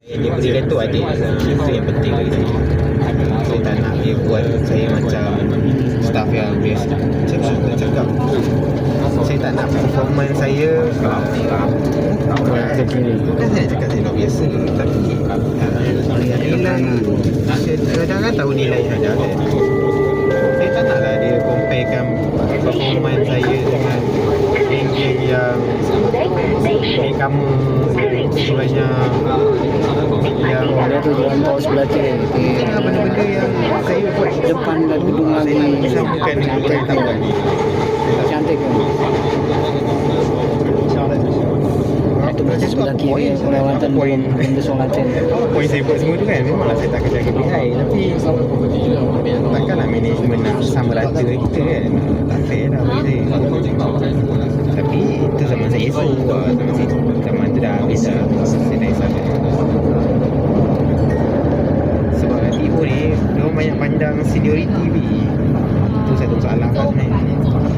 Dia beri retu adik Itu yang penting bagi saya Saya tak nak dia buat saya macam Staff yang biasa suka cakap Saya tak nak performance saya. Bukan saya cakap saya nak biasa Tapi Nilai Kadang kan tahu nilai saja kan Saya tak naklah dia comparekan Performance saya dengan Geng-geng yang kamu. Sebenarnya Tu jalan tol sebelah kiri. Di Benda-benda yang Saya buat depan dan gedung lagi. Lagi cantik kan. Itu berarti sebelah kiri kelewatan poin. benda solatin. Poin saya buat semua tu kan? Memanglah saya tak kerja KPI Tapi Takkanlah management nak sama rata kita kan? Tak fair lah bagi saya Tapi itu zaman saya SO lah Zaman, saya, zaman tu dah habis dah Saya tak kisah Sebab Ibu ni Dia orang banyak pandang seniority ni Itu satu masalah lah sebenarnya